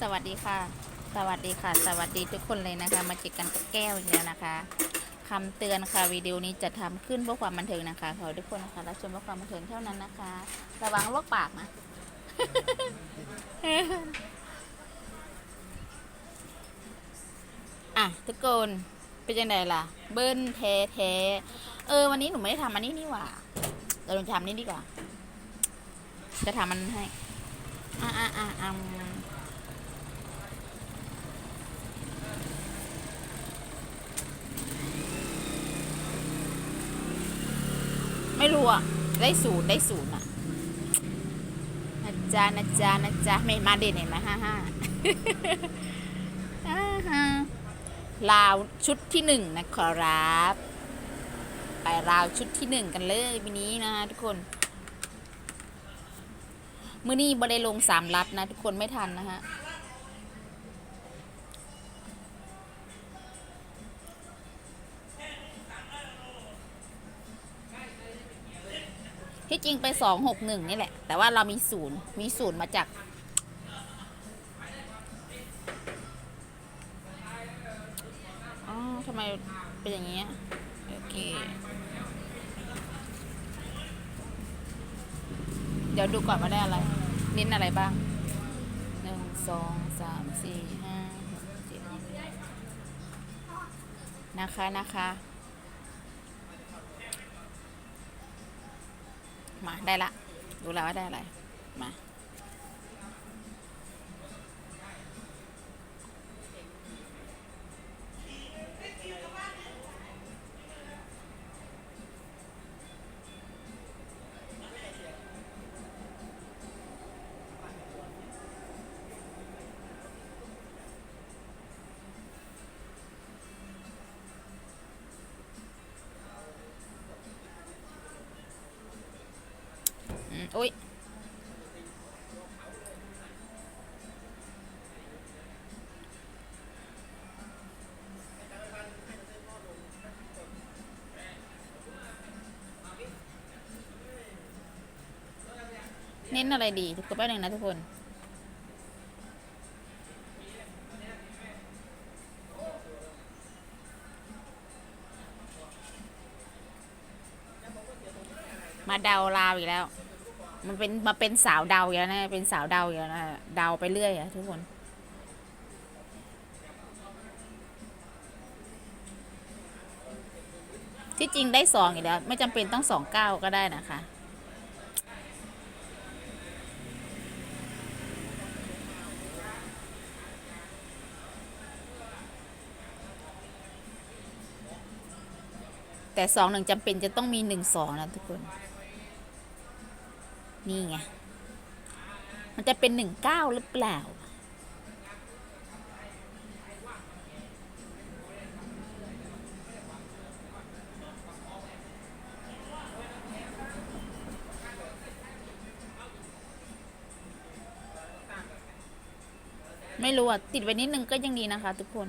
สวัสดีค่ะ สวัสดีค่ะ สวัสดีทุกคนเลยนะคะ มาเจอกันกับแก้วอีกแล้วนะคะคำเตือนค่ะวิดีโอนี้จะทำขึ้นเพื่อความบันเทิงนะคะขอให้ทุกคนนะคะรับชมเพื่อความบันเทิงเท่านั้นนะคะ ระวังลวกปากนะอะทุกคนเป็นยังไงล่ะ เบิ้ลแท้แท้เออ วันนี้หนูไม่ได้ทำอันนี้นี่หว่าเราลองทำนี่ดีกว่า จะทำมันให้อะอะอะอะ ไม่รู้อะได้ศูนย์ได้ศูนย์อะนะจ๊ะนะจ๊ะนะจ๊ะไม่มาเด่นเห็นไหมห้าห้าอ่าลาวชุดที่หนึ่งนะครับ ไปราวชุดที่หนึ่งกันเลยวันนี้นะทุกคนมื่อนี้บ่ได้ลงสามรัดนะทุกคนไม่ทันนะฮะ ที่จริงไปสองหกหนึ่งนี่แหละ แต่ว่าเรามีศูนย์มีศูนย์มาจาก อ๋อทำไมเป็นอย่างนี้โอเค เดี๋ยวดูก่อนว่าได้อะไรเน้นอะไรบ้างหนึ่งสองสามสี่ห้าหกเจ็ดนะคะนะคะ มาได้ละ รู้แล้วว่าได้อะไร มา อุ้ยเน้นอะไรดีทุกคนแป๊บนึงนะทุกคน มาเดาลาวอีกแล้ว มันเป็นมาเป็นสาวเดาอย่างนะเป็นสาวเดาอย่างนะเดาไปเรื่อยอะทุกคน ที่จริงได้สองอีกแล้ว ไม่จำเป็นต้องสองเก้าก็ได้นะคะแต่สองหนึ่งจำเป็นจะต้องมีหนึ่งสองนะทุกคน นี่ไง มันจะเป็นหนึ่งเก้าหรือเปล่า ไม่รู้อะ ติดไว้นิดนึงก็ยังดีนะคะทุกคน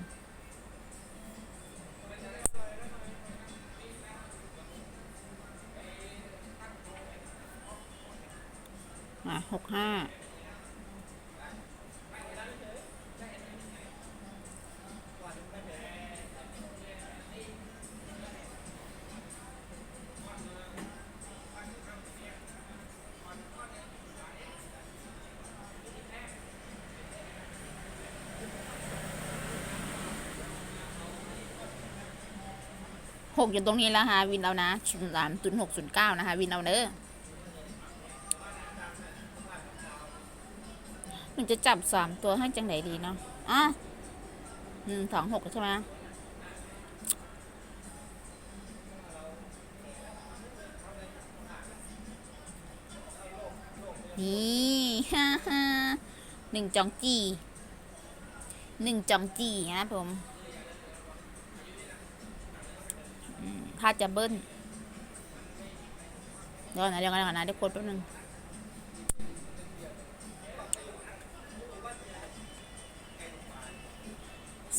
ะหกห้าหกอยู่ตรงนี้แล้วฮะวินเอานะศูนย์สามศูนย์หกศูนย์เก้านะคะ วินเอาเนอะ มันจะจับสามตัวให้จังไหนดีเนาะอะหนึ่งสองหกใช่ไหมนี่ฮ่าฮ่าหนึ่งจองจีหนึ่งจองจีนะผมถ้าจะเบิ้ลเดี๋ยวก่อนนะเดี๋ยวก่อนนะเดี๋ยวกดแป๊บนึง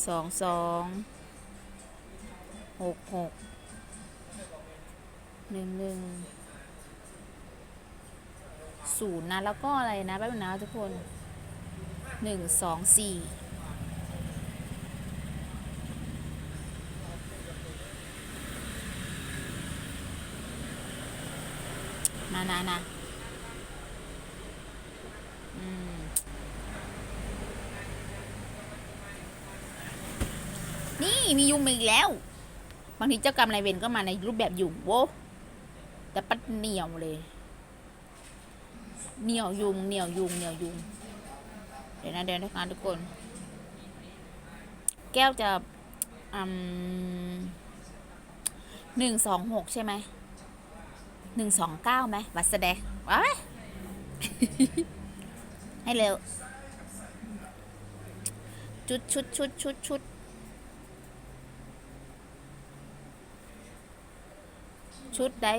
สองสองหกหกหนึ่งหนึ่งศูนย์นะ แล้วก็อะไรนะแป๊บนึงนะทุกคนหนึ่งสองสี่นะนะนะอืมนี่ มียุงมาอีกแล้ว บางทีเจ้ากรรมนายเวรก็มาในรูปแบบยุงโว้แต่ปัดเหนียวเลย เหนียวยุงเหนียวยุงเหนียวยุง เดี๋ยวนะเดี๋ยวนะคะทุกคน แก้วจะอืมหนึ่งสองหกใช่ไหมหนึ่งสองเก้าไหมวัดแสดงว้าให้เร็ว ชุดชุดชุดชุดชุด ชุดได้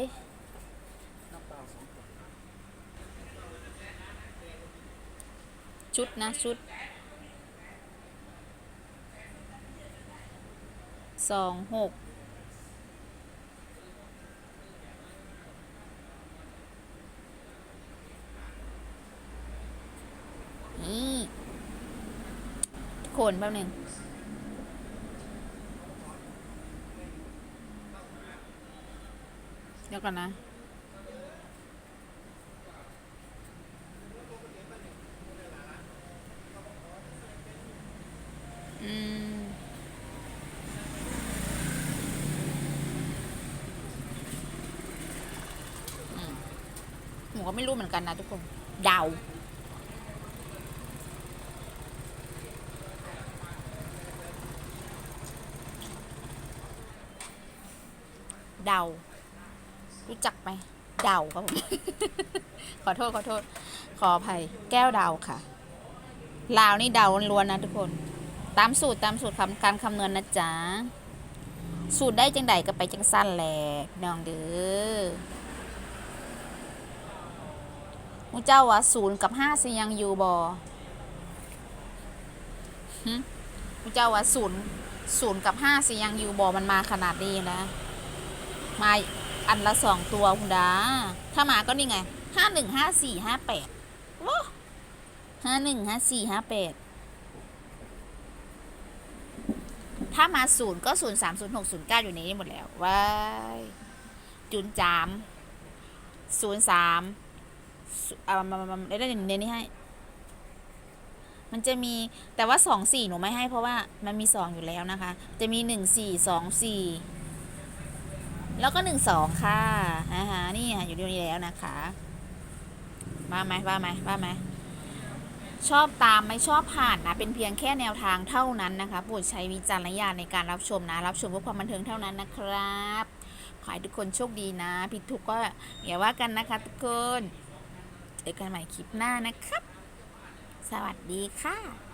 ชุดนะชุดสองหกนี่ทุกคนแป๊บหนึ่ง ดี๋ยวก่อนนะ อืม หนูก็ไม่รู้เหมือนกันนะทุกคน เดาเดา รู้จักไหมเดาครับผม ขอโทษขอโทษ ขออภัย แก้วเดาค่ะ ลาวนี่เดาล้วนๆนะทุกคน ตามสูตรตามสูตรคำการคำนวณนะจ๊ะ สูตรได้จังใดก็ไปจังสั้นแหละน้องเด้อมูเจ้าว่าศูนย์กับห้าสิยังอยู่บอหึมูเจ้าว่าศูนย์ศูนย์กับห้าสิยังอยู่บอมันมาขนาดนี้นะ มา อันละสองตัวคุณดา ถ้ามาก็นี่ไงห้าหนึ่งห้าสี่ห้าแปดห้าหนึ่งห้าสี่ห้าแปดถ้ามาศูนย์ก็ศูนย์สามศูนย์หกศูนย์เก้าอยู่ในนี้หมดแล้วว้ายจุนจามศูนย์สามเอามามามาได้เน้นนี่ให้ มันจะมีแต่ว่าสองสี่หนูไม่ให้เพราะว่ามันมีสองอยู่แล้วนะคะ จะมีหนึ่งสี่สองสี่ แล้วก็หนึ่งสองค่ะอ่าฮะนี่ค่ะอยู่ตรงนี้แล้วนะคะว่าไหมว่าไหมว่าไหมชอบตามไม่ชอบผ่านนะเป็นเพียงแค่แนวทางเท่านั้นนะคะโปรดใช้วิจารณญาณในการรับชมนะ รับชมเพื่อความบันเทิงเท่านั้นนะครับขอให้ทุกคนโชคดีนะ ผิดถูกก็อย่าว่ากันนะคะทุกคนเจอกันใหม่คลิปหน้านะครับ สวัสดีค่ะ